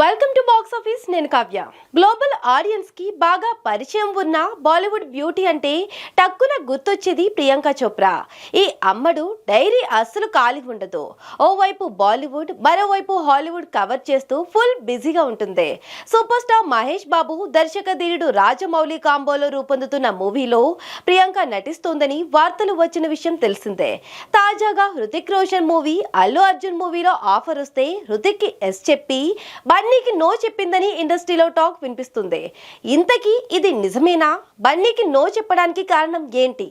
Welcome to box office నేను Kavya. Global ఆడియన్స్కి బాగా పరిచయం ఉన్న బాలీవుడ్ బ్యూటీ అంటే టక్కున గుర్తొచ్చేది ప్రియాంక చోప్రా. ఈ అమ్మడు డైరీ అస్సలు ఖాళీ ఉండదు. ఓవైపు బాలీవుడ్ మరోవైపు హాలీవుడ్ కవర్ చేస్తూ ఫుల్ బిజీగా ఉంటుంది. సూపర్ స్టార్ మహేష్ బాబు దర్శక ధీరుడు రాజమౌళి కాంబోలో రూపొందుతున్న మూవీలో ప్రియాంక నటిస్తోందని వార్తలు వచ్చిన విషయం తెలిసిందే. తాజాగా హృతిక్ రోషన్ మూవీ అల్లు అర్జున్ మూవీలో ఆఫర్ వస్తే హృతిక్కి ఎస్ చెప్పి బన్నీకి నో చెప్పిందని ఇండస్ట్రీలో టాక్ వినిపిస్తుంది. ఇంతకీ ఇది నిజమేనా? బన్నీకి నో చెప్పడానికి కారణం ఏంటి?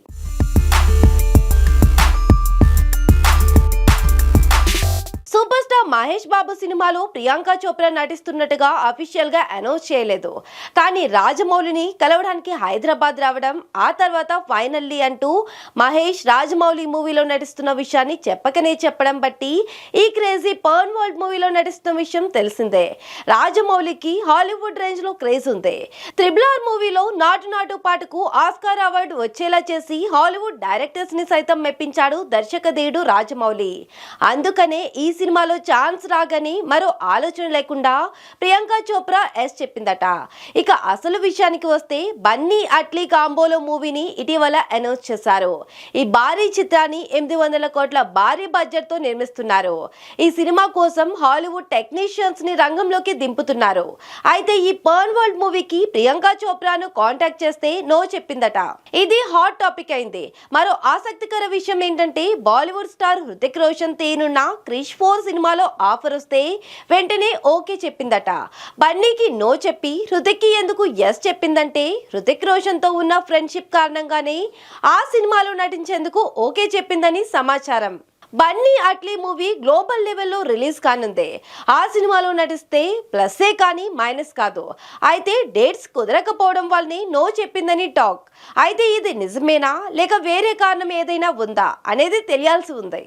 మహేష్ బాబు సినిమాలో ప్రియాంక చోప్రా నటిస్తున్నట్టుగా అఫీషియల్గా అనౌన్స్ చేయలేదు. కానీ రాజమౌళిని కలవడానికి హైదరాబాద్ రావడం ఆ తర్వాత ఫైనల్లీ అంటూ మహేష్ రాజమౌళి మూవీలో నటిస్తున్న విషయాన్ని చెప్పకనే చెప్పడం బట్టి ఈ క్రేజీ పర్న్ వరల్డ్ మూవీలో నటిస్తున్న విషయం తెలిసిందే. రాజమౌళికి హాలీవుడ్ రేంజ్లో క్రేజ్ ఉంది. త్రిబుల్ ఆర్ మూవీలో నాటు నాటు పాటకు ఆస్కార్ అవార్డు వచ్చేలా చేసి హాలీవుడ్ డైరెక్టర్స్ని సైతం మెప్పించాడు దర్శకధీయుడు రాజమౌళి. అందుకనే ఈ సినిమాలో ఛాన్స్ రాగని మరో ఆలోచన లేకుండా ప్రియాంక చోప్రా ఎస్ చెప్పిందట. ఇక అసలు విషయానికి వస్తే బన్నీ అట్లీ కాంబోలో మూవీని ఇటీవల అనౌన్స్ చేశారు. ఈ భారీ చిత్రాన్ని ఎనిమిది వందల కోట్ల భారీ బడ్జెట్తో నిర్మిస్తున్నారు. ఈ సినిమా కోసం హాలీవుడ్ టెక్నీషియన్స్ని రంగంలోకి దింపుతున్నారు. అయితే ఈ పర్న్ వరల్డ్ మూవీకి ప్రియాంక చోప్రాను కాంటాక్ట్ చేస్తే నో చెప్పిందట. ఇది హాట్ టాపిక్ అయింది. మరో ఆసక్తికర విషయం ఏంటంటే బాలీవుడ్ స్టార్ హృతిక్ రోషన్ తేనున్న క్రిష్ ఫోర్ సినిమాలో ఆఫర్ వస్తే వెంటనే ఓకే చెప్పిందట. బన్నీకి నో చెప్పి హృతిక్కి ఎందుకు ఎస్ చెప్పిందంటే హృతిక్ రోషన్తో ఉన్న ఫ్రెండ్షిప్ కారణంగానే ఆ సినిమాలో నటించేందుకు ఓకే చెప్పిందని సమాచారం. బన్నీ అట్లీ మూవీ గ్లోబల్ లెవెల్లో రిలీజ్ కానుంది. ఆ సినిమాలో నటిస్తే ప్లస్సే కానీ మైనస్ కాదు. అయితే డేట్స్ కుదరకపోవడం వల్లనే నో చెప్పిందని టాక్. అయితే ఇది నిజమేనా? లేక వేరే కారణం ఏదైనా ఉందా? అనేది తెలియాల్సి ఉంది.